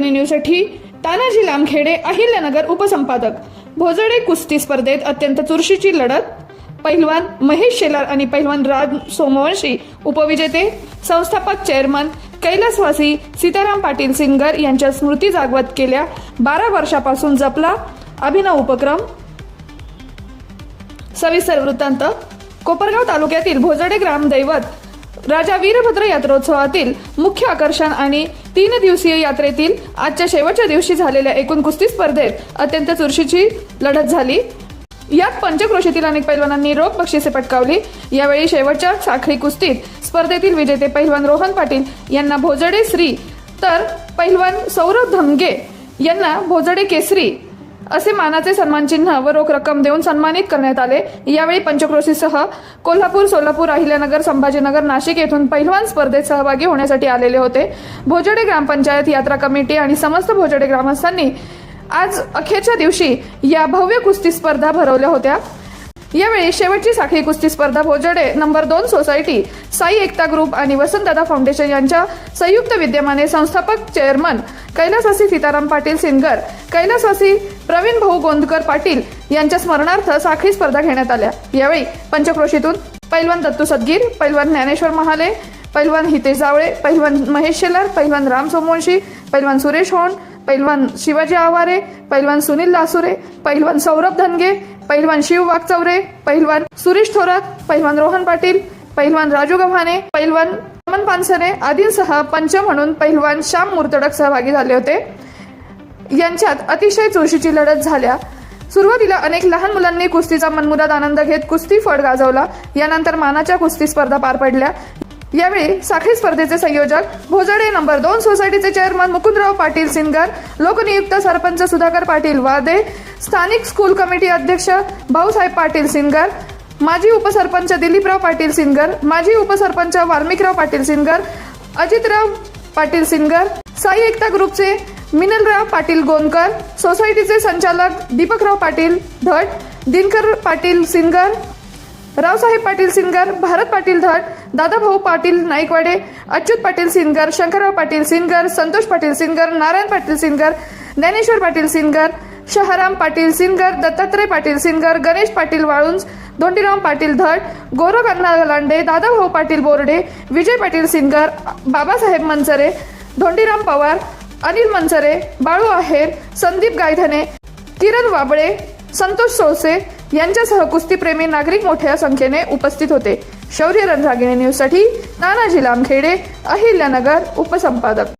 न्यूजसाठी तानाजी लामखेडे अहिल्यानगर उपसंपादक. भोजडे कुस्ती स्पर्धेत अत्यंत चुरशीची लढत. पहिलवान महेश शेलार आणि पहिलवान राज सोमवंशी उपविजेते. संस्थापक चेअरमन कैलासवासी सीताराम पाटील सिंगर यांच्या स्मृती जागवत केल्या. बारा वर्षापासून जपला अभिनव उपक्रम. सविस्तर वृत्तांत. कोपरगाव तालुक्यातील भोजडे ग्रामदैवत राजा वीरभद्र यात्रोत्सवातील मुख्य आकर्षण आणि तीन दिवसीय यात्रेतील आजच्या शेवटच्या दिवशी झालेल्या एकूण कुस्ती स्पर्धेत अत्यंत चुरशीची लढत झाली. यात पंचक्रोशीतील अनेक पैलवानांनी रोख बक्षिसे पटकावली. यावेळी शेवटच्या साखळी कुस्तीत स्पर्धेतील विजेते पैलवान रोहन पाटील यांना भोजडे श्री तर पैलवान सौरभ धमगे यांना भोजडे केसरी असे मानाचे सन्मान चिन्ह व रोख रक्कम देऊन सन्मानित करण्यात आले. यावेळी पंचक्रोशीसह कोल्हापूर सोलापूर अहिल्यानगर संभाजीनगर नाशिक येथून पहिलवान स्पर्धेत सहभागी होण्यासाठी आलेले होते. भोजडे ग्रामपंचायत यात्रा कमिटी आणि समस्त भोजडे ग्रामस्थांनी आज अखेरच्या दिवशी या भव्य कुस्ती स्पर्धा भरवल्या होत्या. यावेळी शेवटची साखळी कुस्ती स्पर्धा भोजडे नंबर दोन सोसायटी साई एकता ग्रुप आणि वसंतदादा फाउंडेशन यांच्या संयुक्त विद्यमाने संस्थापक चेअरमन कैलासवासी सीताराम पाटील सिनगर कैलासवासी प्रवीण भाऊ गोंदकर पाटील यांच्या स्मरणार्थ साखळी स्पर्धा घेण्यात आल्या. यावेळी पंचक्रोशीतून पैलवान दत्तू सदगीर पैलवान ज्ञानेश्वर महाले पैलवान हितेश जावळे पैलवान महेश शेलार पैलवान राम सोमवंशी पैलवान सुरेश होण पैलवान शिवाजी आवारे पैलवान सुनील लासुरे पैलवान सौरभ धनगे पैलवान शिव वागचौरे पैलवान सुरेश थोरात पैलवान रोहन पाटील पैलवान राजू गव्हाणे पैलवान अमन पानसरे आदींसह पंच म्हणून पैलवान श्याम मुर्तडक सहभागी झाले होते. यांच्यात अतिशय चुरशीची लढत झाल्या. सुरुवातीला अनेक लहान मुलांनी कुस्तीचा मनमुराद आनंद घेत कुस्ती फड गाजवला. यानंतर मानाच्या कुस्ती स्पर्धा पार पडल्या. यावेळी साखळी स्पर्धेचे संयोजक भोजडे नंबर दोन सोसायटीचे चेअरमन मुकुंदराव पाटील सिनगर लोकनियुक्त सरपंच सुधाकर पाटील वादे स्थानिक स्कूल कमिटी अध्यक्ष भाऊसाहेब पाटील सिनगर माजी उपसरपंच दिलीपराव पाटील सिनगर माजी उपसरपंच वाल्मिकराव पाटील सिनगर अजितराव पाटील सिनगर साई एकता ग्रुपचे मिनलराव पाटील गोंदकर सोसायटीचे संचालक दीपकराव पाटील धट दिनकर पाटील सिनगर रावसाहेब पाटील सिनगर भारत पाटील धट दादाभाऊ पाटील नाईकवाडे अच्युत पाटील सिनगर शंकरराव पाटील सिनगर संतोष पाटील सिनगर नारायण पाटील सिनगर ज्ञानेश्वर पाटील सिनगर शहाराम पाटील सिनगर दत्तात्रय पाटील सिनगर गणेश पाटील वाळुंज धोंडीराम पाटील धट गोरख अण्णा लांडे दादाभाऊ पाटील बोर्डे विजय पाटील सिनगर बाबासाहेब मनसरे धोंडीराम पवार अनिल मनसरे बाळू आहेर संदीप गायधने किरण वाबळे संतोष सोळसे यांच्यासह कुस्तीप्रेमी नागरिक मोठ्या संख्येने उपस्थित होते. शौर्य रणरागिणी न्यूजसाठी तानाजी लामखेडे अहिल्यानगर उपसंपादक.